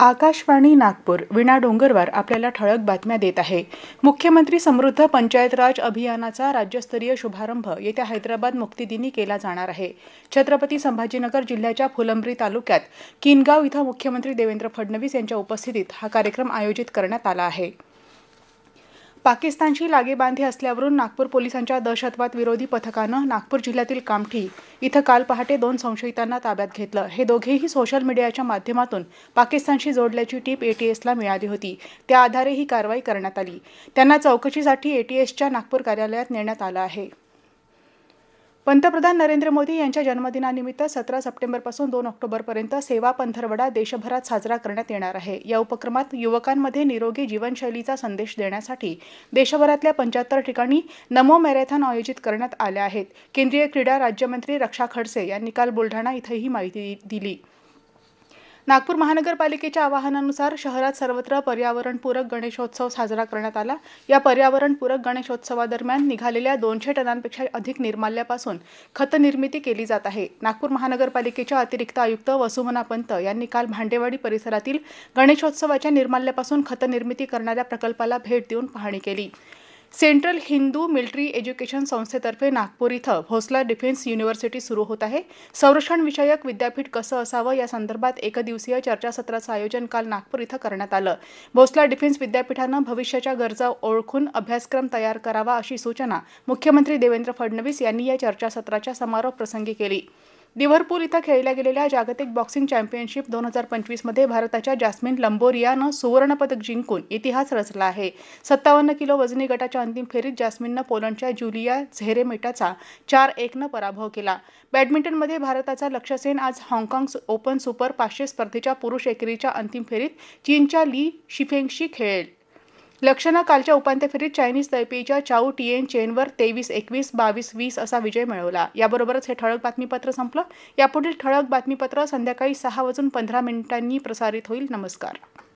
आकाशवाणी नागपूर विणा डोंगरवार आपल्याला ठळक बातम्या देत आहे. मुख्यमंत्री समृद्ध पंचायत राज अभियानाचा राज्यस्तरीय शुभारंभ येत्या हैदराबाद मुक्तिदिनी केला जाणार आहे. छत्रपती संभाजीनगर जिल्ह्याच्या फुलंब्री तालुक्यात किनगाव इथं मुख्यमंत्री देवेंद्र फडणवीस यांच्या उपस्थितीत हा कार्यक्रम आयोजित करण्यात आला आहे. पाकिस्तानशी लागेबांधे असल्यावरून नागपूर पोलिसांच्या दहशतवाद विरोधी पथकानं नागपूर जिल्ह्यातील कामठी इथं काल पहाटे दोन संशयितांना ताब्यात घेतलं. हे दोघेही सोशल मीडियाच्या माध्यमातून पाकिस्तानशी जोडल्याची टीप एटीएसला मिळाली होती. त्या आधारे ही कारवाई करण्यात आली. त्यांना चौकशीसाठी एटीएसच्या नागपूर कार्यालयात नेण्यात आलं आहे. पंतप्रधान नरेंद्र मोदी यांच्या जन्मदिनानिमित्त सतरा सप्टेंबरपासून दोन ऑक्टोबरपर्यंत सेवा पंधरवडा देशभरात साजरा करण्यात येणार आहे. या उपक्रमात युवकांमध्ये निरोगी जीवनशैलीचा संदेश देण्यासाठी देशभरातल्या पंच्याहत्तर ठिकाणी नमो मॅरेथॉन आयोजित करण्यात आल्या आहेत. केंद्रीय क्रीडा राज्यमंत्री रक्षा खडसे यांनी काल बुलढाणा इथं ही माहिती दिली. नागपूर महानगरपालिकेच्या आवाहनानुसार शहरात सर्वत्र पर्यावरणपूरक गणेशोत्सव साजरा करण्यात आला. या पर्यावरणपूरक गणेशोत्सवादरम्यान निघालेल्या दोनशे टनांपेक्षा अधिक निर्माल्यापासून खतनिर्मिती केली जात आहे. नागपूर महानगरपालिकेच्या अतिरिक्त आयुक्त वसुमना पंत यांनी काल भांडेवाडी परिसरातील गणेशोत्सवाच्या निर्माल्यापासून खतनिर्मिती करणाऱ्या प्रकल्पाला भेट देऊन पाहणी केली. सेंट्रल हिंदू मिलिटरी एज्युकेशन संस्थेतर्फे नागपूर इथं भोसला डिफेन्स युनिव्हर्सिटी सुरू होत आहे. संरक्षण विषयक विद्यापीठ कसं असावं? या संदर्भात एकदिवसीय चर्चासत्राचं आयोजन काल नागपूर इथं करण्यात आलं. भोसला डिफेन्स विद्यापीठानं भविष्याच्या गरजा ओळखून अभ्यासक्रम तयार करावा अशी सूचना मुख्यमंत्री देवेंद्र फडणवीस यांनी या चर्चासत्राच्या समारोप प्रसंगी केली. लिव्हरपूल इथं खेळल्या गेलेल्या जागतिक बॉक्सिंग चॅम्पियनशिप दोन हजार पंचवीसमध्ये भारताच्या जास्मिन लंबोरियानं सुवर्णपदक जिंकून इतिहास रचला आहे. सत्तावन्न किलो वजनी गटाच्या अंतिम फेरीत जास्मिननं पोलंडच्या जुलिया झेरेमेटाचा चार एकनं पराभव केला. बॅडमिंटनमध्ये भारताचा लक्ष्य सेन आज हाँगकाँग ओपन सुपर पाचशे स्पर्धेच्या पुरुष एकेरीच्या अंतिम फेरीत चीनच्या ली शिफेंगशी खेळेल. लक्ष्यनं कालच्या उपांत्य फेरीत चायनीज तैपेईच्या चाऊ टिएन चेनवर तेवीस एकवीस बावीस वीस असा विजय मिळवला. याबरोबरच हे ठळक बातमीपत्र संपलं. यापुढील ठळक बातमीपत्र संध्याकाळी सहा वाजून पंधरा मिनिटांनी प्रसारित होईल. नमस्कार.